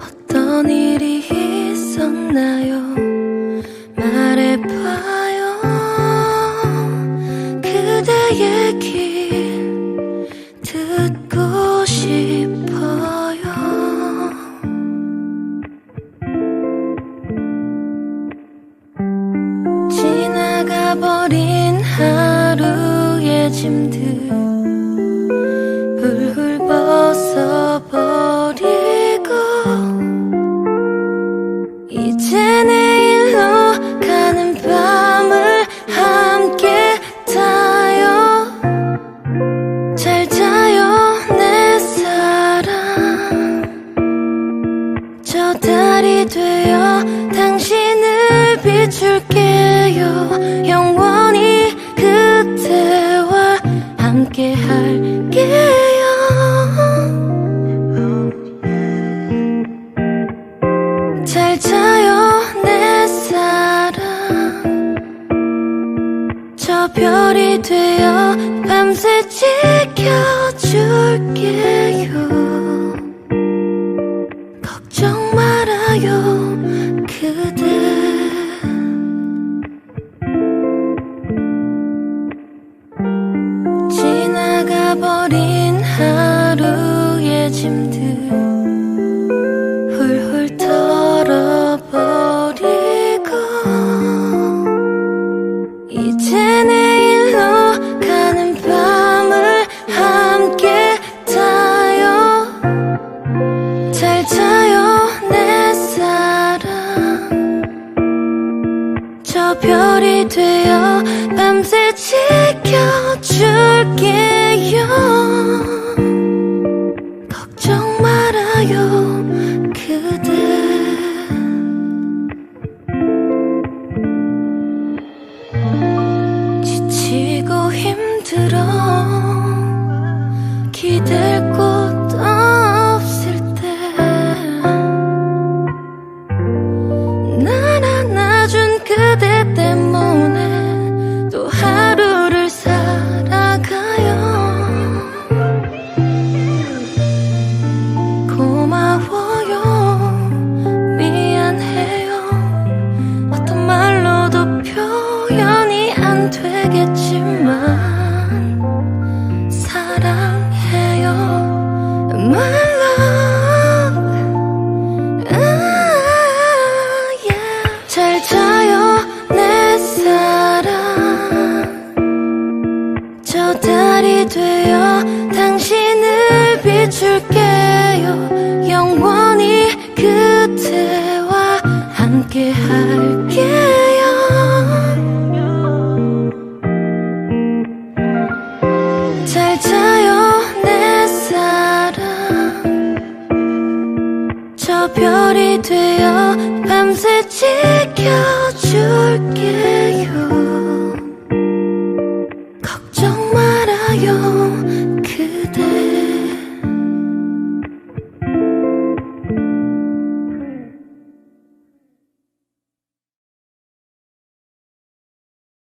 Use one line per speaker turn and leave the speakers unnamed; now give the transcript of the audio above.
어떤 일이 있었나요? 말해봐요. 그대의 길 듣고 싶어요. 지나가 버린 하루의 짐들 훌훌 벗어버 저 달이 되어 당신을 비출게요. 영원히 그대와 함께 할게요. 잘 자요 내 사랑. 저 별이 되어 밤새 지켜줄게 짐들 훌훌 털어버리고 이제 내일로 가는 밤을 함께 타요. 잘 자요 내 사랑. 저 별이 되어 밤새 지켜줄 힘들어 기댈 잘 자요 내 사랑. 저 달이 되어 저 별이 되어 밤새 지켜줄게요